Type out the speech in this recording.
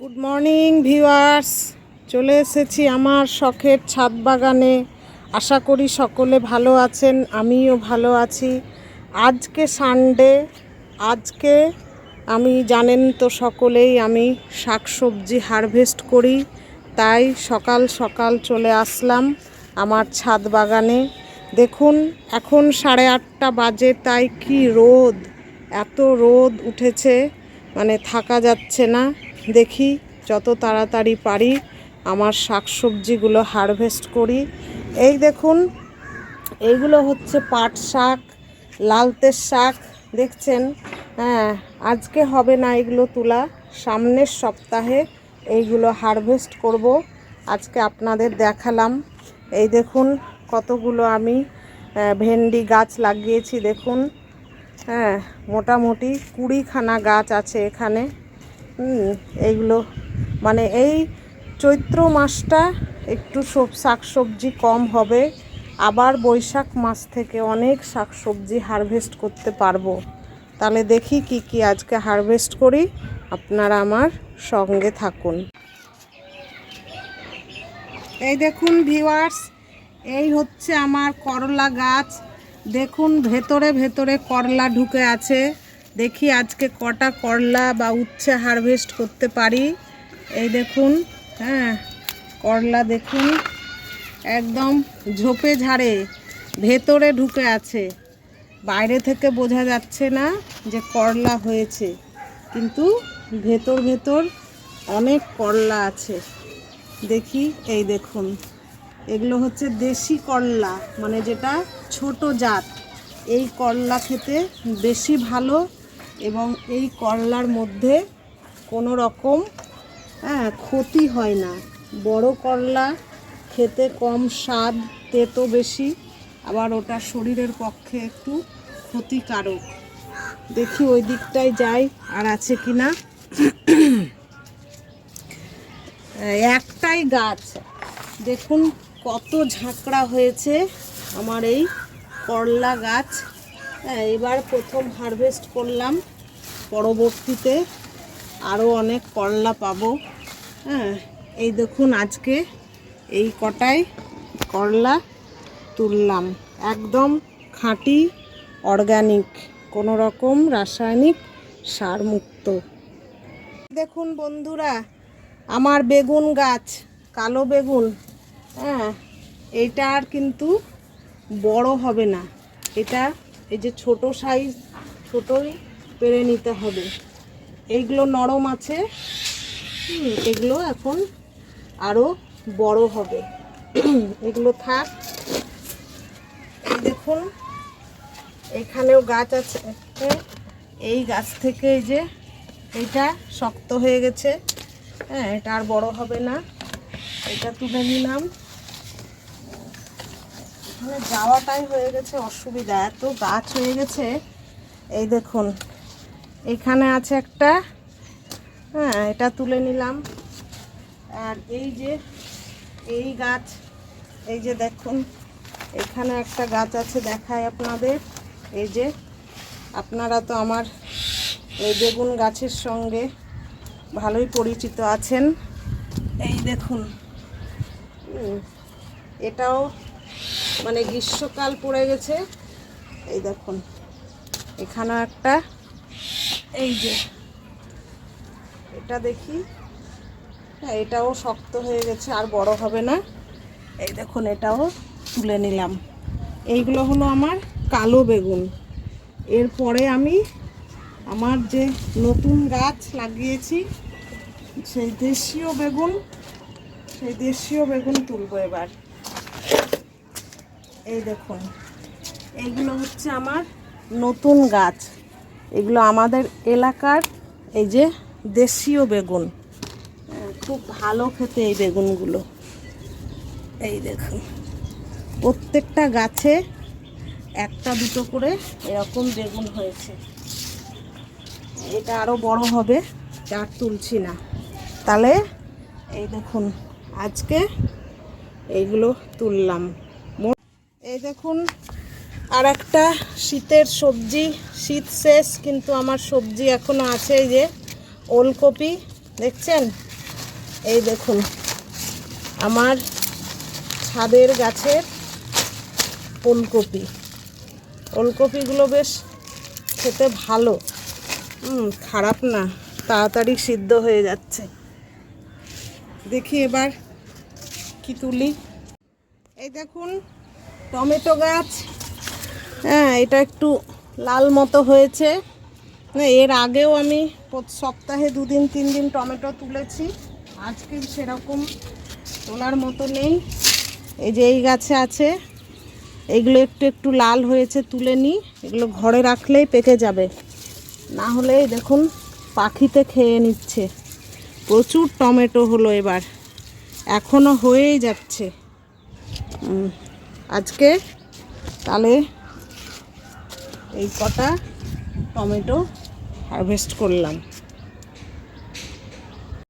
Good morning viewers চলে এসেছি আমার শখের ছাদ বাগানে। আশা করি সকলে ভালো আছেন, আমিও ভালো আছি। আজকে সানডে আজকে আমি, জানেন তো সকলেই, আমি শাকসবজি হারভেস্ট করি। তাই সকাল সকাল চলে আসলাম আমার ছাদ বাগানে। দেখুন, এখন সাড়ে আটটা বাজে, তাই কি রোদ? এত রোদ উঠেছে মানে থাকা যাচ্ছে না। দেখি, যত তাড়াতাড়ি পারি আমার শাকসবজিগুলো হারভেস্ট করি। এই দেখুন, এইগুলো হচ্ছে পাট শাক লালতের শাক, দেখছেন? হ্যাঁ আজকে হবে না এগুলো তোলা, সামনের সপ্তাহে এইগুলো হারভেস্ট করব। আজকে আপনাদের দেখালাম। এই দেখুন, কতগুলো আমি ভেন্ডি গাছ লাগিয়েছি, দেখুন। হ্যাঁ মোটামুটি কুড়িখানা গাছ আছে এখানে। এইগুলো। মানে এই চৈত্র মাসটা একটু সব শাকসবজি কম হবে। আবার বৈশাখ মাস থেকে অনেক শাকসবজি হারভেস্ট করতে পারব। তাহলে দেখি কি কি আজকে হারভেস্ট করি। আপনারা আমার সঙ্গে থাকুন। এই দেখুন ভিউয়ার্স এই হচ্ছে আমার করলা গাছ। দেখুন ভেতরে ভেতরে করলা ঢুকে আছে। দেখি আজকে কটা করলা বা উচ্ছে হারভেস্ট করতে পারি। এই দেখুন হ্যাঁ করলা দেখুন, একদম ঝোপে ঝাড়ে, ভেতরে ঢুকে আছে। বাইরে থেকে বোঝা যাচ্ছে না যে করলা হয়েছে, কিন্তু ভেতর ভেতর অনেক করলা আছে। দেখি, এই দেখুন, এগুলো হচ্ছে দেশি করলা মানে যেটা ছোট জাত। এই করলা খেতে বেশি ভালো এবং এই করলার মধ্যে কোনো রকম হ্যাঁ ক্ষতি হয় না। বড় করলা, খেতে কম স্বাদ, তেতো বেশি, আবার ওটা শরীরের পক্ষে একটু ক্ষতিকারক। দেখি ওই দিকটায় যাই আর আছে কি না একটাই গাছ। দেখুন কত ঝাঁকড়া হয়েছে আমার এই করলা গাছ। হ্যাঁ এবার প্রথম হারভেস্ট করলাম। পরবর্তীতে আরও অনেক করলা পাবো। হ্যাঁ এই দেখুন আজকে এই কটায় করলা তুললাম। একদম খাঁটি অর্গানিক কোনো রকম রাসায়নিক সার মুক্ত দেখুন বন্ধুরা, আমার বেগুন গাছ, কালো বেগুন হ্যাঁ এটা আর কিন্তু বড় হবে না। এটা এই যে ছোট সাইজ ছোটই পেরে নিতে হবে। এইগুলো নরম আছে। এগুলো এখন আরও বড় হবে। এগুলো থাক। দেখুন, এখানেও গাছ আছে। এই গাছ থেকে এই যে এটা শক্ত হয়ে গেছে। হ্যাঁ এটা আর বড় হবে না। এটা তুলে নিলাম। এখানে যাওয়াটাই হয়ে গেছে, অসুবিধা। এত গাছ হয়ে গেছে এই দেখুন, এখানে আছে একটা হ্যাঁ এটা তুলে নিলাম। আর এই যে, এই গাছ, এই যে দেখুন, এখানে একটা গাছ আছে দেখায় আপনাদের। এই যে, আপনারা তো আমার এই বেগুন গাছের সঙ্গে ভালোই পরিচিত আছেন। এই দেখুন এটাও মানে গ্রীষ্মকাল পড়ে গেছে। এই দেখুন এখানেও একটা। এই যে। এটা দেখি। হ্যাঁ এটাও শক্ত হয়ে গেছে আর বড় হবে না। এই দেখুন এটাও তুলে নিলাম। এইগুলো হলো আমার কালো বেগুন। এরপরে আমি আমার যে নতুন গাছ লাগিয়েছি সেই দেশীয় বেগুন সেই দেশীয় বেগুন তুলবো এবার। এই দেখুন এইগুলো হচ্ছে আমার নতুন গাছ। এগুলো আমাদের এলাকার এই যে দেশীয় বেগুন। হ্যাঁ, খুব ভালো খেতে এই বেগুনগুলো। এই দেখুন প্রত্যেকটা গাছে একটা দুটো করে এরকম বেগুন হয়েছে। এটা আরও বড় হবে চার তুলছি না। তাহলে এই দেখুন আজকে এইগুলো তুললাম। এই দেখুন আর একটা শীতের সবজি, শীত শেষ, কিন্তু আমার সবজি এখনও আছে এই যে ওলকপি, দেখছেন? এই দেখুন, আমার ছাদের গাছের ওলকপি। ওলকপিগুলো বেশ খেতে ভালো। খারাপ না, তাড়াতাড়ি সিদ্ধ হয়ে যাচ্ছে। দেখি এবার কি তুলি। এই দেখুন, টমেটো গাছ হ্যাঁ এটা একটু লাল মতো হয়েছে। এর আগেও আমি সপ্তাহে দুদিন তিন দিন টমেটো তুলেছি। আজকে সেরকম তোলার মতো নেই। এই যে এই গাছে আছে, এগুলো একটু একটু লাল হয়েছে, তুলে নিই এগুলো ঘরে রাখলেই পেকে যাবে। না হলে দেখুন, পাখিতে খেয়ে নিচ্ছে। প্রচুর টমেটো হলো এবার। এখনও হয়েই যাচ্ছে। আজকে তাহলে এই কটা টমেটো হারভেস্ট করলাম।